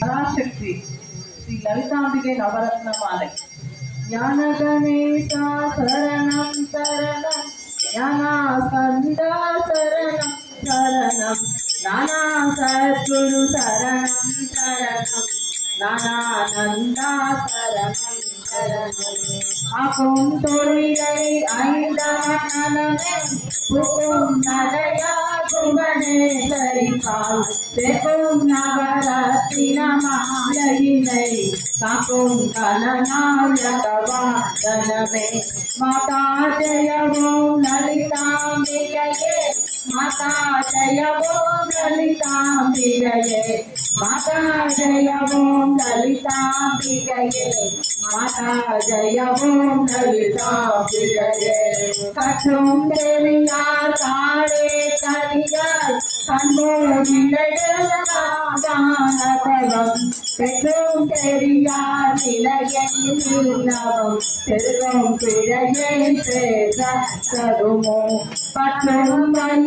பராசக்தி ஸ்ரீ லலிதாம்பிகை நவரத்ன மாலை ஞான கணேசா சரணம் சரணம் ஞானா ஸ்கந்தா சரணம் சரணம் நானா சத்குரு சரணம் சரணம் நானானந்தா சரணம் சரணம் ஆக்கும் தொழிலை ஐந்தானமே புக்கும் நடையா குமனே சரிபால் தெக்கும் நவரத்தின மாலையினை காக்கும் கலநாயகவாதனமே மாதா ஜெயவோம் லலிதாம்பிகையே மாதா ஜெயவோம் லலிதாம்பிகையே மாதா ஜெயவோம் லலிதாம்பிகையே மாதா ஜெயவோம் லலிதாம்பிகையே கற்றும் தேவியார் காரே கரியார் கண்மோடிடம் பெற்றும் பெரியார் நிலையில் நிலவும் பெருகும் பிழையை பேச தருமோ பற்றும் வயிற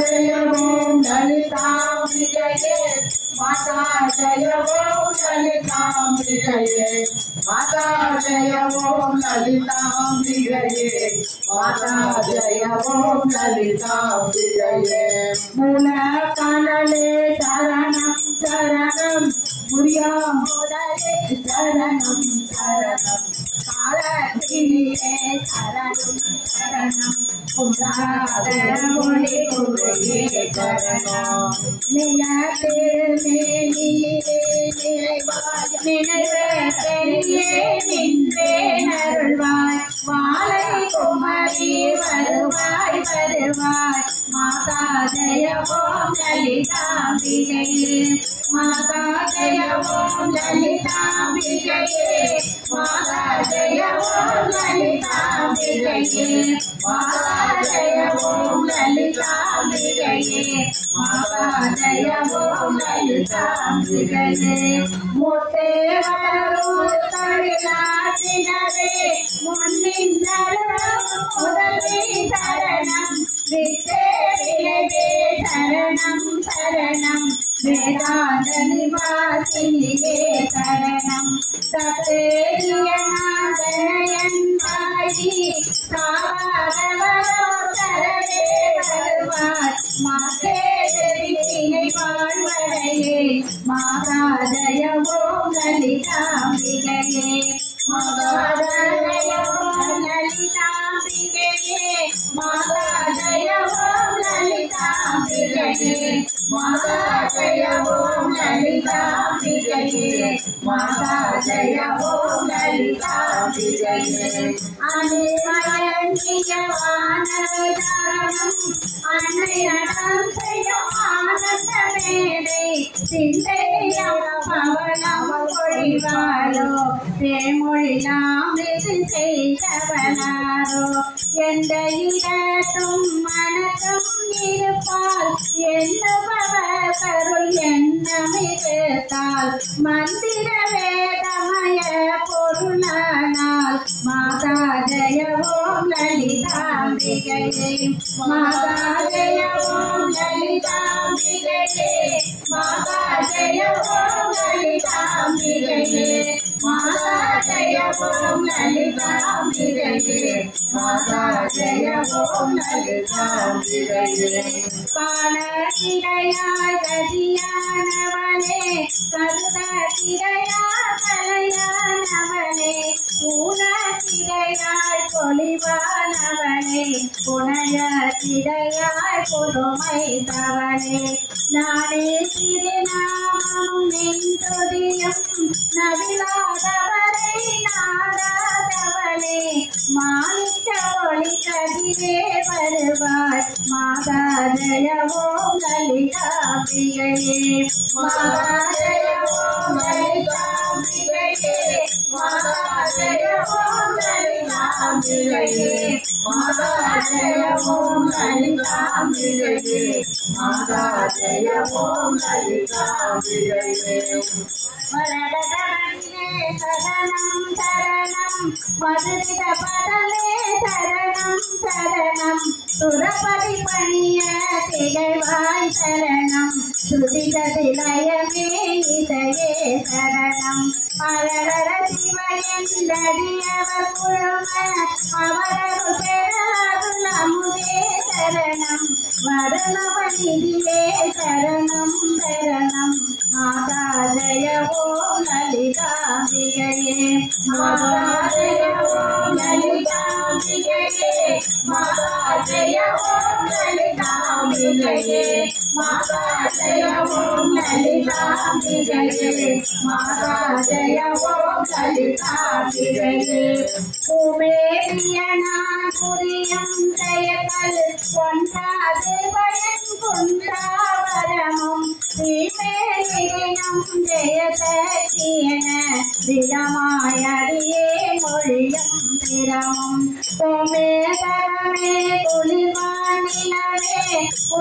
ஜெயவோம் லலிதாம்பிகையே மாதா ஜெயவோம் லலிதாம்பிகையே மாதா ஜெயவோம் லலிதாம்பிகையே மாதா ஜெயவோம் லலிதாம்பிகையே மாதா ஜெயவோம் லலிதாம்பிகையே மூல கனலே சரணம் சரணம் முரியா முதலே சரணம் சரணம் காலத்திலே சரணம் சரணம். சரணம். நிலத்தில் நினைவாய் நினைவே நின்றே நருள்வாய் மாலை குமரி வருவாய் வருவாய் மாதா ஜய ஓம் லலிதாம்பிகையே மாதா ஜய ஓம் லலிதாம்பிகையே மாதா ஜய ஓம் லலிதாம்பிகையே மாதா ஜய ஓம் லலிதாம்பிகையே மாதா ஜய ஓம் லலிதாம்பிகையே முத்தே தழிலாசினரே முன்னின்னரும் முதலே சரணம் வித்தே லலிதாம்பிகையே மாதா ஜயவோம் லலிதாம்பிகையே அனைவரங்கிய வானவிதானம் அன்னையடம் செய்யும் ஆனந்த மேடை சிந்தையம் பவனம் பொழிவாரோ தேமொழிலாம் இது செய்தவனாரோ எந்த இடத்தும் மனதும் இருப்பால் எண்ணுபவ கருள் எண்ணமிருத்தால் மந்திர வேதமய பொருளானால் மாதா ஜெயவோம் லலிதாம்பிகையே மாதா ஜெயவோம் லலிதாம்பிகையே மாதா ஜெயவோம் ஜெயவோம் லலிதாம்பிகையே மாதா ஜெயவோம் லலிதாம்பிகையே பாலகிரையாய் கதியானவனே கருதகிரையாய் தலையானவனே ஊனகிரையாய் பொலிவானவனே புனையகிரையாய் புதுமை தவனே நானே திருநாமம் நாடாதவனே மாணிக்க ஒளி கதிரே வருவாய் மாதாதயவோ ஜெயவோம் லலிதாம்பிகையே மாதா ஜெயவோம் லலிதாம்பிகையே மாதா ஜெயவோம் லலிதாம்பிகையே மாதா ஜெய லலிதாம்பிகையே மாதா லலிதாம்பிகையே வரதரண்யே சரணம் சரணம். மதுரித பதமே சரணம் சரணம். சுரபதி பணிய திகழ்வாய் சரணம். சுதித திலயமே இசையே சரணம். பரதர சிவயந்தடியவர் குழும அவரது பெறாதுல அமுதே சரணம். வரணவ நிதியே சரணம் சரணம். மாதா ஜயவோ ஓம் லலிதாம்பிகையே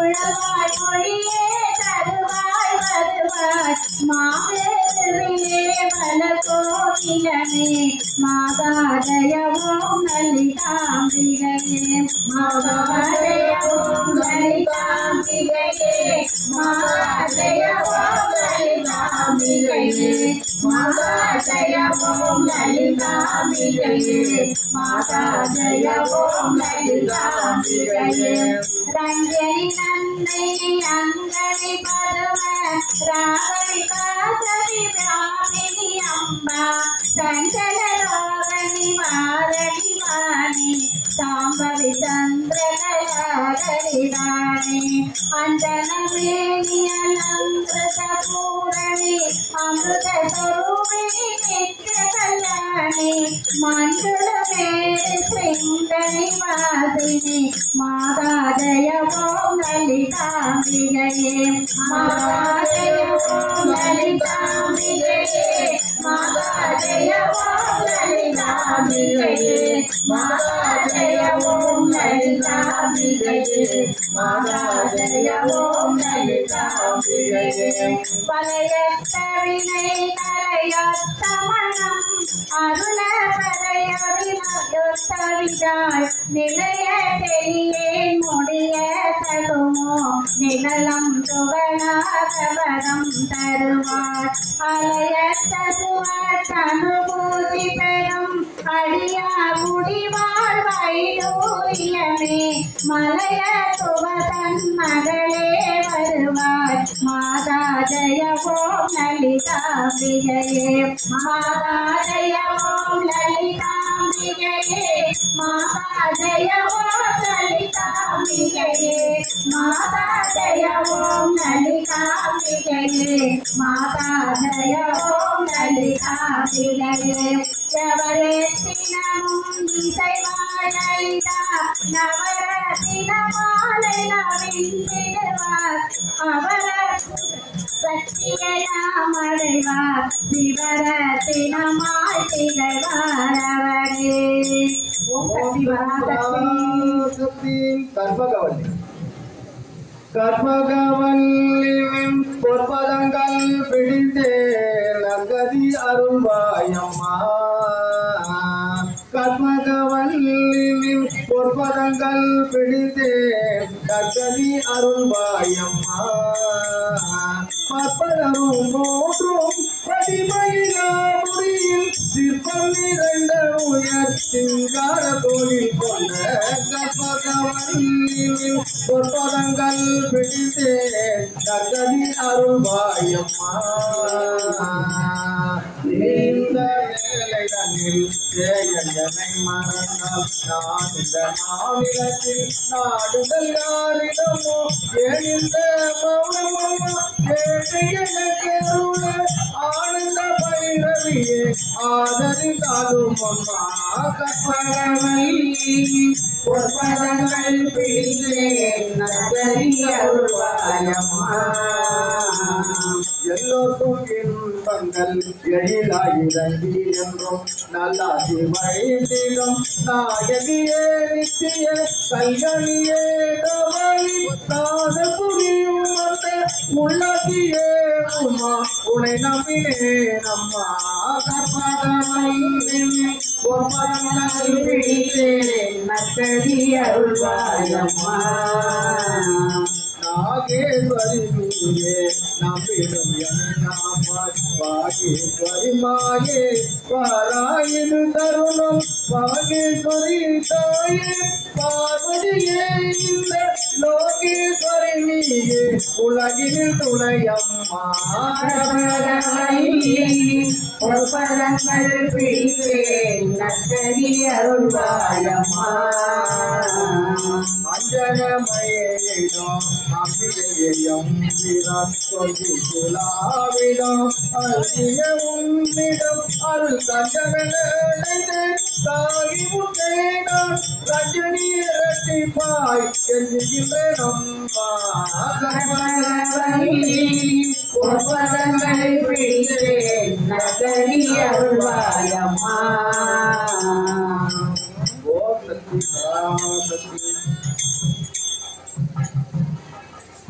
உழவாய் மொழியே தருவாய் வருவாய் மாவேருவிலே மலகோகிலமே மாதாஜயவோம் லலிதாம்பிகையே மாதாஜயவோம் லலிதாம்பிகையே மாதாஜயவோம் லலிதாம்பிகையே மாதாஜயவோம் லலிதாம்பிகையே மாதாஜயவோம் லலிதாம்பிகையே ரஞ்சனி நன்னை அங்கனி பதும ராகவி காசவி பிராமினி அம்பா சஞ்சல ரோக நிவாரணி வாணி சாம்பவி சந்திரனே அஞ்சனமேனி அலங்கிருத பூரணி அமிர்த ஸ்வரூபிணி நித்ய கல்யாணி மண்டல மேரி சிங்கணி வாசினி மாதா ஜய ஓம் லலிதாம்பிகையே. மாதா ஜய ஓம் லலிதாம்பிகையே மாதா ஜய ஓம் மாதா ஜய ஓம் லலிதாம்பிகையே மாதா ஓம் லலிதாம்பிகையே பழையத்த வினை கரையொத்த அருள நிலைய தெரியேன் முடிய நிழலம் தருவார் அலையத்த தனு மகளே வருவாய் மாதா ஜய ஓம் லலிதாம்பிகையே மாதா ஜய ஓம் லலிதாம்பிகையே மாதா ஜய ஓம் லலிதாம்பிகையே மாதா ஜய ஓம் லலிதாம்பிகையே மாதா ஜய ஓம் லலிதாம்பிகையே எவரேத்தினமும் இசைவாழலிதா நவரத்தினமாலை நவிந்திடுவார் அவர் சத்தியனாமடைவார் சிவரத்தினமாய் திகழ்வார் அவரே ஓம் சக்தி பொற்பதங்கள் பிடித்தே நகதி அருள்வாயம்மா கற்பகவல்லின் பொற்பதங்கள் பிடித்தேன். நகதி அருள்வாயம்மா பற்பதரும் மூன்றும் படிமையிலா முடியில் சிற்பம் நிறைந்த உயர் சிங்கார தோழில் கொண்ட கற்பகவல்லின் பொற்பதங்கள் பிடித்தே தகதி அருள்வாயம்மா. மாநிலத்தில் நாடுதல் யாரிடமோ ஏன் இந்த ஆனந்த பைரவியே ஆதரித்தாலும் அம்மா கற்பகவல்லி பொற்பதங்கள் பிடித்தே எல்லோருக்கும் இன்பங்கள் எழிலாயிரங்கிய என்றும் நல்லாசி வைத்திடும் நாயகியே நித்திய கல்கனியே கவலை தாத புரியும் அந்த உள்ளாக்கியே உமா உனை நம்பினே நம்மா கற்பகமை பொற்பதங்கள் பிடித்தேன் மக்கதி அருள்வாயம்மா. நாகேஸ்வரி நீயே நம்பிடும் வாகேஸ்வரி மாயே வாராயிரு தருணம். வாகேஸ்வரி தாயே பார்வதியே இந்த லோகேஸ்வரி நீயே உலகில் துணையம்மா. பொற்பதங்கள் பிடித்தேன் அருள்வாயம்மா. அஞ்சனமயம் அம்பிகையம் விராட் சொல்லி குலாவிடம். விடம் அருள் தஞ்சனே தாகி முட்டேனான் ரஜினி இரட்டிப்பாய் என்கின்றேன் அம்மா பொற்பதங்கள் பிடித்தேன் நக்கதி அருள்வாயம்மா. ஓம் சக்தி.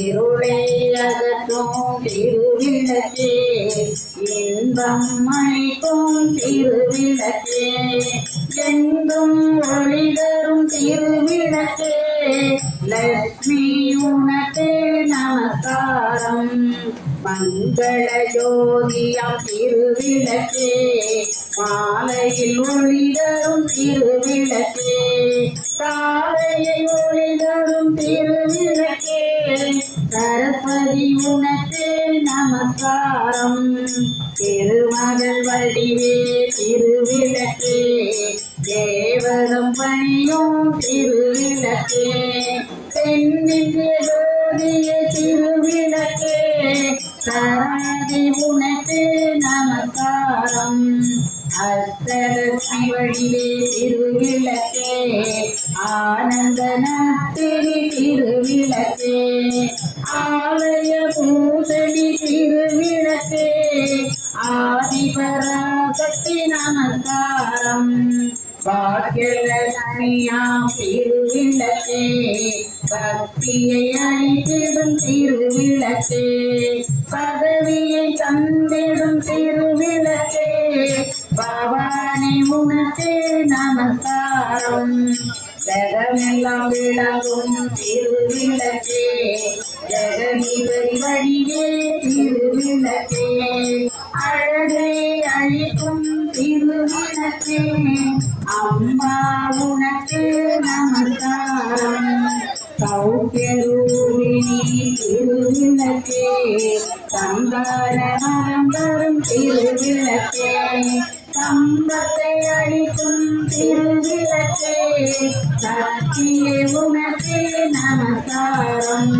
இருளை அகற்றும் திருவிளக்கே இன்பம் அளிக்கும் திருவிளக்கே எங்கும் ஒளி தரும் திருவிளக்கே லட்சுமி உனக்கே நமஸ்காரம். மங்கள ஜோதியம் திருவிளக்கே மாலையில் ஒளி தரும் திருவிளக்கே காலையை ஒளி தரும் திருவிளக்கே உனக்கு நமக்கா பக்தியை அளித்திடும் திருவிளக்கே பதவியை தந்திடும் திருவிளக்கே பவானி உனக்கே நமஸ்காரம். ஜெகமெல்லாம் விளங்கும் திருவிளக்கே ஜெகனிவரி வழியே திருவிளக்கே அழகை அழிக்கும் திருவிளக்கே அம்மா உனக்கு நமஸ்காரம். சௌக்கியரூபிணி திருவிளக்கே சந்தான மரம் திருவிளக்கே சம்பத்தை அளிக்கும் திருவிளக்கே சக்தியே உனக்கு நமஸ்காரம்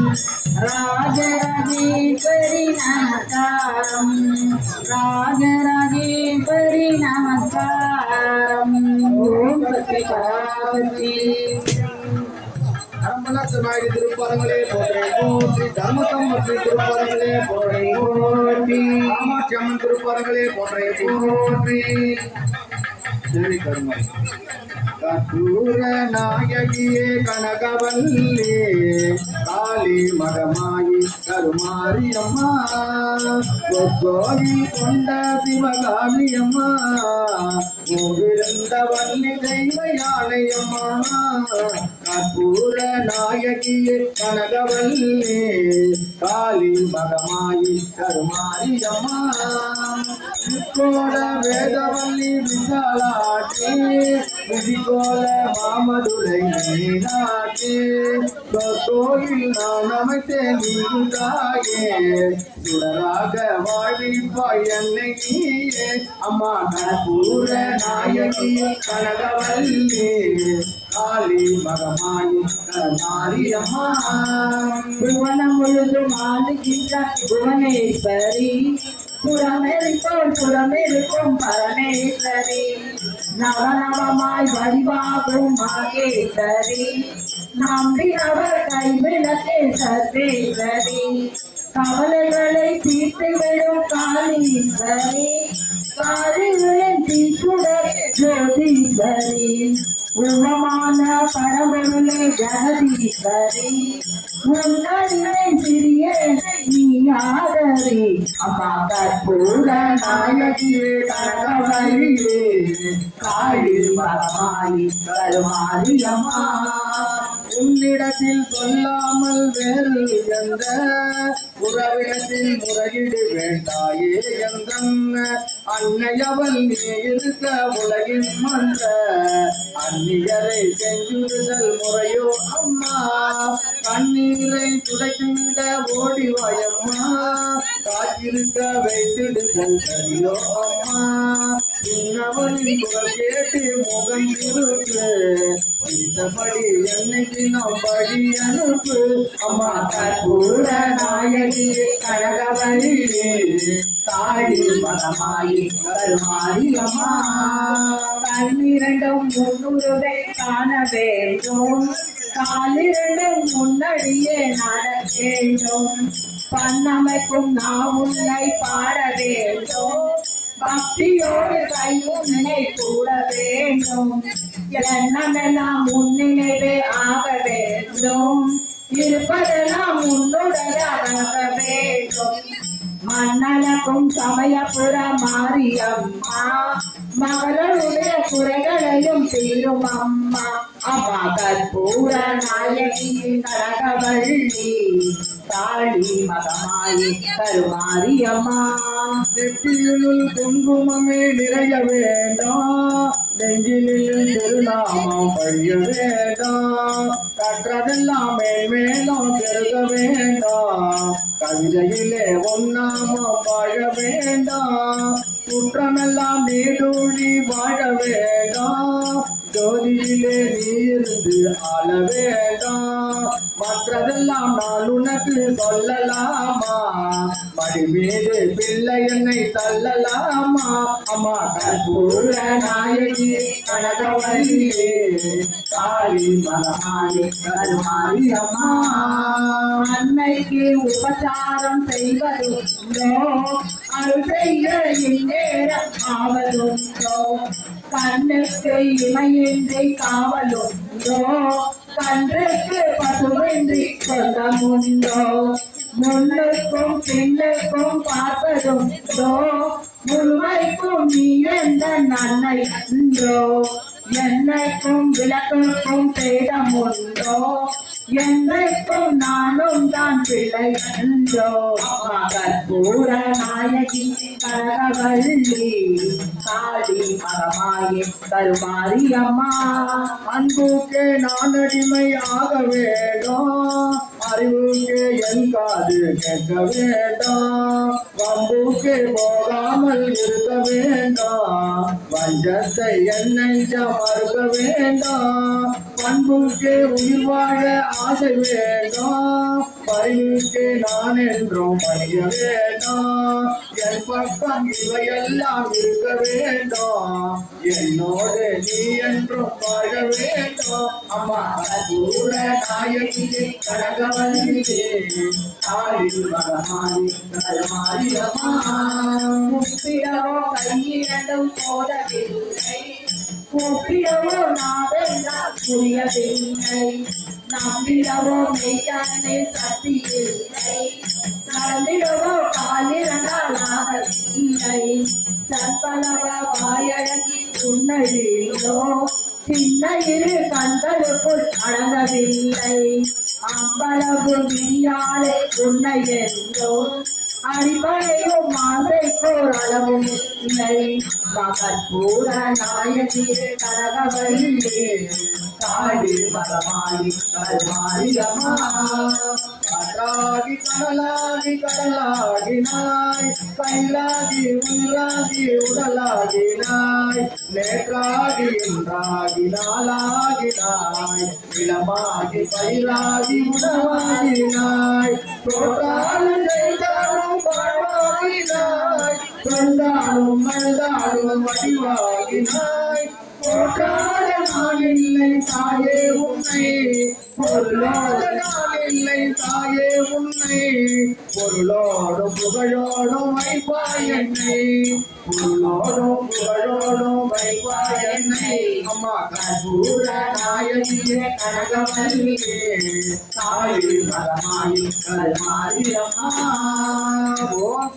ராஜராஜேஸ்வரி நமஸ்காரம் ராஜராஜேஸ்வரி நமஸ்காரம் ஓம் சக்தி பராசக்தி தர்மலட்சுமாயி திருப்பதங்களே போற்றே போற்றி தர்மகம் மற்றும் திருப்பதங்களே போற்றே போற்றி. காமாட்சி அம்மன் திருப்பதங்களே போற்றே போற்றி. தேவி கருமை கற்பூர நாயகியே கனகவல்லே காளி மகமாயி கருமாரி அம்மா கோயில் கொண்ட சிவகாமி அம்மா கோவிருந்த வள்ளி தெய்வ யானை அம்மா கற்பூர நாயகியே கனகவல்லே காளி மகமாயி கருமாரி அம்மா கூட வேதவல்லி விசாலாட்டி காட்டி விதிகோல மாமதுரை நீனாட்டி கோயில் நான் அமைத்தேன் நீ தாயே சுடராக வாழ்விப்பாய் என்னை நீயே. அம்மா கற்பூர நாயகி கனகவல்லி காளி மகமாயி கருமாரி புவனம் முழுதும் ஆளுகின்ற புவனேஸ்வரி. புறமெருக்கும் புறமெருக்கும் பரமேஸ்வரி. நவநவமாய் வடிவாகும் மகேஸ்வரி. நம்பினவர் கைவிளக்கே சர்வேஸ்வரி. கவலைகளை தீர்த்துவிடும் காளீஸ்வரி. காளிகளின் தீச்சுடர் ஜோதீஸ்வரி. உருவமான பரம்பொருளே ஜெகதீஸ்வரி. உன்னை சிறிய நீயாதரி அம்மா கற்பூர நாயகியே கனகவல்லியே. காளி பரமாயி கருமாரி உன்னிடத்தில் சொல்லாமல் வேறு எந்த உறவிடத்தில் முறையீடு வேண்டாயே எந்தன் அன்னையவள் நீ இருக்க உலகின் மன்ற அந்நியரை செஞ்சுடுதல் முறையோ அம்மா? கண்ணீரை துடைக்கின்ற ஓடி வாயம்மா? காத்திருக்க வைத்திடுதல் சரியோ அம்மா? சின்னவனின் குரல் கேட்டு முகம் இருக்கு இந்தபடி என்னைக்கு நாம் படி அனுப்பு அம்மா கற்பூர நாயகியே கனகவல்லியே காளி மரமாயி கருமாரி அம்மா முன்னுருவை காண வேண்டும் காலிரண்டும் முன்னடியே நட வேண்டும் நான் உன்னை பாட வேண்டும் பக்தியோடு கை உன்னை கூட வேண்டும். எண்ணமெல்லாம் முன்னினைவே ஆக வேண்டும்? இருப்பதெல்லாம் உன்னுடையதாக வேண்டும். மன்னனுக்கும் சமயபுர மாரியம்மா மகளுடைய குறைகளையும் தீரும் அம்மா. அம்மா கற்பூர நாயகி கனகவள்ளி. காளி மகமாயி கருமாரி அம்மா குங்குமமே நிறைய வேண்டாம் நெஞ்சிலில் திருநாமம் பழிய வேண்டாம் கற்றதெல்லாம் மேலும் பெருக வேண்டாம் கவிதையிலே ஒன்னாமம் வாழ வேண்டாம் குற்றமெல்லாம் நீடூழி வாழ வேண்டாம் ஜோதியிலே நீ இருந்து ஆள வேண்டாம் மற்றதெல்லாம் நான் உனக்கு சொல்லலாமா? மடி பிள்ளை என்னை தள்ளலாமா? அம்மா கற்பூர நாயகி கனகவல்லியே காளி மரமாயி கருமாரி அம்மா. அன்னைக்கு உபசாரம் செய்வதுண்டோ அருள் செய்ய இந்நேரம் ஆவதுண்டோ. கண்ணுக்கு இமையின்றி காவலுண்டோ கன்றுக்கு பசுவின்றி சொந்தமுண்டோ? முன்னுக்கும் பின்னுக்கும் பார்ப்பதுண்டோ? முழுமைக்கும் நீ எந்த நன்மை உண்டோ என்னைக்கும் விளக்குக்கும் பேதம் உண்டோ என்றைக்கும் நானும் தான் பிள்ளை என்றோ கற்பூர நாயகி கரகவல்லி காளி மகமாயே கருமாரி அம்மா அன்புக்கு நான் அடிமை ஆக வேண்டாம் அறிவுக்கு என் காது கேட்க வேண்டாம். வம்புக்கு போகாமல் இருக்க வேண்டாம். வஞ்சத்தை என்னை மறுக்க வேண்டாம். பண்புக்கு உயிர் வாழ ஆசை வேண்டாம். பறிவுக்கு நான் என்றும் பணிய வேண்டாம். என் பக்கம் இவையெல்லாம் இருக்க வேண்டாம். என்னோடு நீ என்றும் வாழ வேண்டாம். அம்மா கூட நாயகி நாயகியே கனகவல்லியே ஆடி மகமாரி கருமாரி அம்மா முப்பிடவோ கையிரண்டும் நாவெல்லாம் புரியவில்லை நம்பிடவோ மெய்யானே நடந்திடவோ காலிரண்டால் ஆகவில்லை வாயழகி சின்ன இரு கண்களுக்குள் அடங்கவில்லை. அம்பளவு விழியாலே உன்னை என்றோ அடிப்படையும் ஆசைக்கோர் அளவும் இல்லை. மகற்பூர நாயகியே கனகவல்லே காடு மரமாளி கருமாரியம்மா காற்றாகி கடலாகி கடலாகினாய். கைலாகி உள்ளாகி உடலாகினாய். நேற்றாகி என்றாகி நாளாகினாய். இளமாகி பயிராகி உணவாகினாய். தோட்டாலும் செய்தாலும் பழமாகினாய் சொந்தாலும் மல்தாலும் வடிவாகினாய். போற்றாத நாளில்லை தாயே உன்னை. பொருளாத நாளில்லை தாயே உன்னை. பொருளோடும் புகழோடும் வைப்பாய் என்னை. பொருளோடும் புகழோடும் வைப்பாய் என்னை. அம்மா கற்பூர நாயகியே கனகமல்லியே. தாயே மரமாயி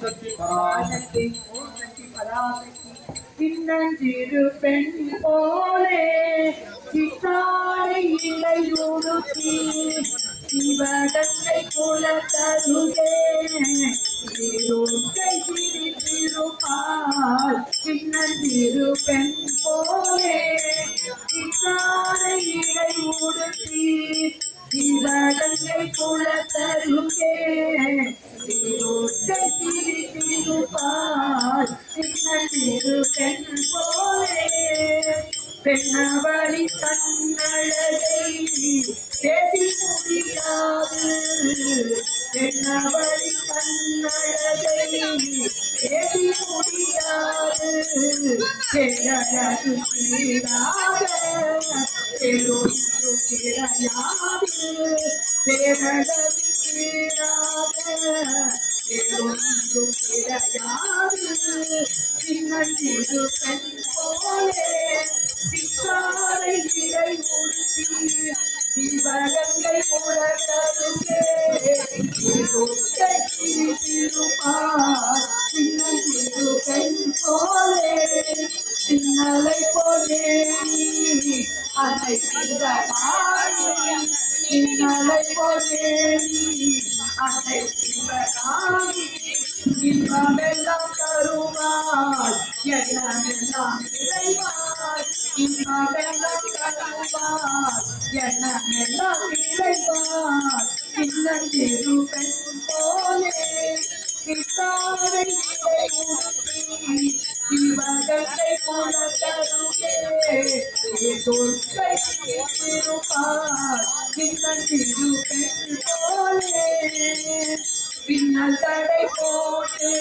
சக்தி பராசக்தி ஓம் சக்தி பராசக்தி. சின்னஞ்சிறு பெண் போலே சித்தாரை இலையுடுத்தி சிவகங்கை குல தருகே திருக்கை சிரித்திருப்பாள் சின்னஞ்சிறு பெண் போலே சித்தாரை இலையுடுத்தி சிவகங்கை குல சிவகங்கை புறக்கருகே திருப்பார் சின்னஞ்சிறு பெண் போலே சின்னலை போலே அதை சின்னலை போலே அதை இன்பமெல்லாம் தருவார் எல்லாம் எல்லாம் தருவார் எண்ணமெல்லாம் நிறைவார் சின்னஞ்சிறு பெண் போலே சித்தாரை உடுத்தி சிவகங்கை போல தருகே துர்க்கை திருப்பார் சின்னஞ்சிறு பெண் போலே பின்னல் தடை போட்டு